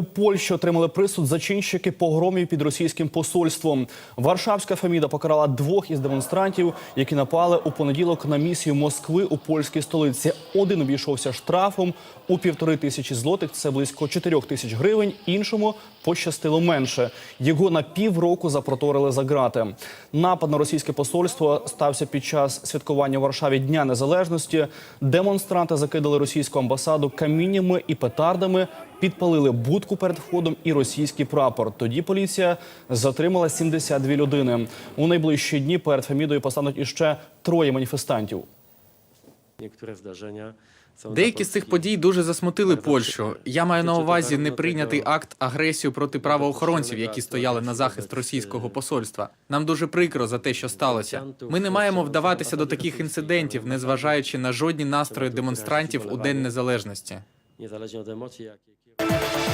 У Польщі отримали присуд зачинщики погромів під російським посольством. Варшавська Феміда покарала двох із демонстрантів, які напали у понеділок на місію Москви у польській столиці. Один обійшовся штрафом у півтори тисячі злотих, це близько чотирьох тисяч гривень. Іншому пощастило менше. Його на півроку запроторили за грати. Напад на російське посольство стався під час святкування у Варшаві Дня Незалежності. Демонстранти закидали російську амбасаду каміннями і петардами, підпалили будку перед входом і російський прапор. Тоді поліція затримала 72 людини. У найближчі дні перед Фемідою постануть іще троє маніфестантів. Деякі з цих подій дуже засмутили Польщу. Я маю на увазі неприйнятий акт агресію проти правоохоронців, які стояли на захист російського посольства. Нам дуже прикро за те, що сталося. Ми не маємо вдаватися до таких інцидентів, незважаючи на жодні настрої демонстрантів у День Незалежності. Thank you.